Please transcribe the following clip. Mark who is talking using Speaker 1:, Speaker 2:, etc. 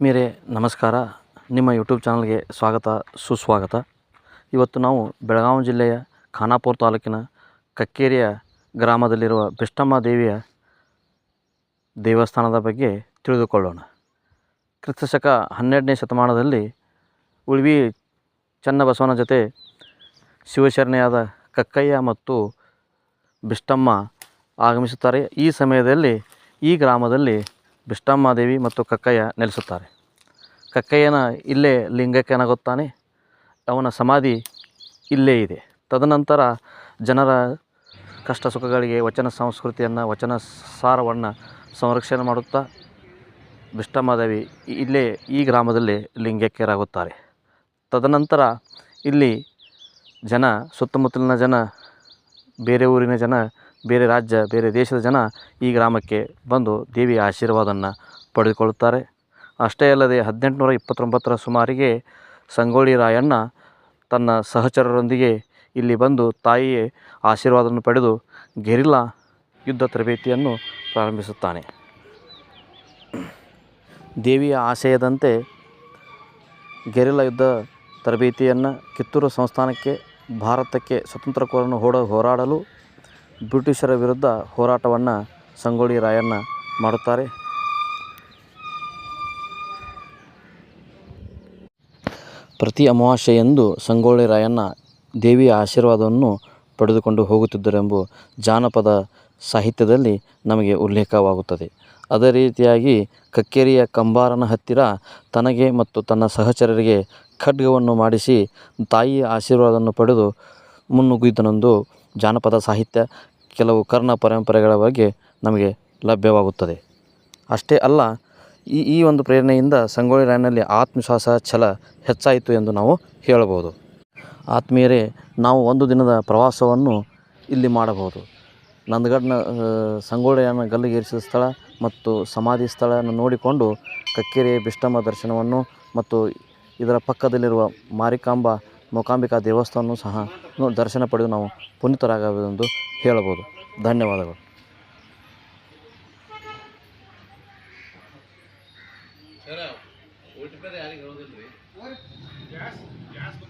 Speaker 1: ಮೇರೆ ನಮಸ್ಕಾರ. ನಿಮ್ಮ ಯೂಟ್ಯೂಬ್ ಚಾನಲ್ಗೆ ಸ್ವಾಗತ, ಸುಸ್ವಾಗತ. ಇವತ್ತು ನಾವು ಬೆಳಗಾವಿ ಜಿಲ್ಲೆಯ ಖಾನಾಪುರ ತಾಲೂಕಿನ ಕಕ್ಕೇರಿಯ ಗ್ರಾಮದಲ್ಲಿರುವ ಬಿಷ್ಟಮ್ಮ ದೇವಿಯ ದೇವಸ್ಥಾನದ ಬಗ್ಗೆ ತಿಳಿದುಕೊಳ್ಳೋಣ. ಕ್ರಿಸ್ತಶಕ ಹನ್ನೆರಡನೇ ಶತಮಾನದಲ್ಲಿ ಉಳ್ವಿ ಚನ್ನಬಸವನ ಜೊತೆ ಶಿವಶರಣೆಯಾದ ಕಕ್ಕಯ್ಯ ಮತ್ತು ಬಿಷ್ಟಮ್ಮ ಆಗಮಿಸುತ್ತಾರೆ. ಈ ಸಮಯದಲ್ಲಿ ಈ ಗ್ರಾಮದಲ್ಲಿ ಬಿಷ್ಟಮ್ಮ ದೇವಿ ಮತ್ತು ಕಕ್ಕಯ್ಯ ನೆಲೆಸುತ್ತಾರೆ. ಕಕ್ಕಯ್ಯನ ಇಲ್ಲೇ ಲಿಂಗಕ್ಕೆನಗುತ್ತಾನೆ ಅವನ ಸಮಾಧಿ ಇಲ್ಲೇ ಇದೆ. ತದನಂತರ ಜನರ ಕಷ್ಟ ಸುಖಗಳಿಗೆ ವಚನ ಸಂಸ್ಕೃತಿಯನ್ನು, ವಚನ ಸಾರವನ್ನು ಸಂರಕ್ಷಣೆ ಮಾಡುತ್ತಾ ಬಿಷ್ಟಮ್ಮಾದೇವಿ ಇಲ್ಲೇ ಈ ಗ್ರಾಮದಲ್ಲಿ ಲಿಂಗಕ್ಕೆರಾಗುತ್ತಾರೆ ತದನಂತರ ಇಲ್ಲಿ ಜನ, ಸುತ್ತಮುತ್ತಲಿನ ಜನ, ಬೇರೆ ಊರಿನ ಜನ ಬೇರೆ ರಾಜ್ಯ, ಬೇರೆ ದೇಶದ ಜನ ಈ ಗ್ರಾಮಕ್ಕೆ ಬಂದು ದೇವಿಯ ಆಶೀರ್ವಾದವನ್ನು ಪಡೆದುಕೊಳ್ಳುತ್ತಾರೆ. ಅಷ್ಟೇ ಅಲ್ಲದೆ ಹದಿನೆಂಟುನೂರ ಇಪ್ಪತ್ತೊಂಬತ್ತರ ಸುಮಾರಿಗೆ ಸಂಗೊಳ್ಳಿ ರಾಯಣ್ಣ ತನ್ನ ಸಹಚರರೊಂದಿಗೆ ಇಲ್ಲಿ ಬಂದು ತಾಯಿಯ ಆಶೀರ್ವಾದವನ್ನು ಪಡೆದು ಗೆರಿಲ್ಲಾ ಯುದ್ಧ ತರಬೇತಿಯನ್ನು ಪ್ರಾರಂಭಿಸುತ್ತಾನೆ. ದೇವಿಯ ಆಶಯದಂತೆ ಗೆರಿಲ್ಲ ಯುದ್ಧ ತರಬೇತಿಯನ್ನು ಕಿತ್ತೂರು ಸಂಸ್ಥಾನಕ್ಕೆ, ಭಾರತಕ್ಕೆ ಸ್ವತಂತ್ರ ಕೋರನ್ನು ಹೋಡ, ಹೋರಾಡಲು ಬ್ರಿಟಿಷರ ವಿರುದ್ಧ ಹೋರಾಟವನ್ನು ಸಂಗೊಳ್ಳಿ ರಾಯಣ್ಣ ಮಾಡುತ್ತಾರೆ. ಪ್ರತಿ ಅಮಾವಾಸ್ಯೆಯಂದು ಸಂಗೊಳ್ಳಿ ರಾಯಣ್ಣ ದೇವಿಯ ಆಶೀರ್ವಾದವನ್ನು ಪಡೆದುಕೊಂಡು ಹೋಗುತ್ತಿದ್ದರೆಂಬು ಜಾನಪದ ಸಾಹಿತ್ಯದಲ್ಲಿ ನಮಗೆ ಉಲ್ಲೇಖವಾಗುತ್ತದೆ. ಅದೇ ರೀತಿಯಾಗಿ ಕಕ್ಕೇರಿಯ ಕಂಬಾರನ ಹತ್ತಿರ ತನಗೆ ಮತ್ತು ತನ್ನ ಸಹಚರರಿಗೆ ಖಡ್ಗವನ್ನು ಮಾಡಿಸಿ ತಾಯಿಯ ಆಶೀರ್ವಾದವನ್ನು ಪಡೆದು ಮುನ್ನುಗ್ಗಿದನೆಂದು ಜಾನಪದ ಸಾಹಿತ್ಯ ಕೆಲವು ಕರ್ಣ ಪರಂಪರೆಗಳ ಬಗ್ಗೆ ನಮಗೆ ಲಭ್ಯವಾಗುತ್ತದೆ. ಅಷ್ಟೇ ಅಲ್ಲ, ಈ ಈ ಒಂದು ಪ್ರೇರಣೆಯಿಂದ ಸಂಗೊಳ್ಳಿ ರಾಯಣ್ಣಲ್ಲಿ ಆತ್ಮವಿಶ್ವಾಸ, ಛಲ ಹೆಚ್ಚಾಯಿತು ಎಂದು ನಾವು ಹೇಳಬಹುದು. ಆತ್ಮೀಯರೇ, ನಾವು ಒಂದು ದಿನದ ಪ್ರವಾಸವನ್ನು ಇಲ್ಲಿ ಮಾಡಬಹುದು. ನಂದಗಡ್ನ ಸಂಗೊಳ್ಳಿ ರಾಯಣ್ಣ ಗಲ್ಲಿಗೇರಿಸಿದ ಸ್ಥಳ ಮತ್ತು ಸಮಾಧಿ ಸ್ಥಳವನ್ನು ನೋಡಿಕೊಂಡು ಕಕ್ಕೇರಿಯ ಬಿಷ್ಟಮ್ಮ ದರ್ಶನವನ್ನು ಮತ್ತು ಇದರ ಪಕ್ಕದಲ್ಲಿರುವ ಮಾರಿಕಾಂಬಾ ಮೂಕಾಂಬಿಕಾ ದೇವಸ್ಥಾನವೂ ಸಹ ದರ್ಶನ ಪಡೆದು ನಾವು ಪುನೀತರಾಗಬಹುದೆಂದು ಹೇಳಬಹುದು. ಧನ್ಯವಾದಗಳು. Gas gas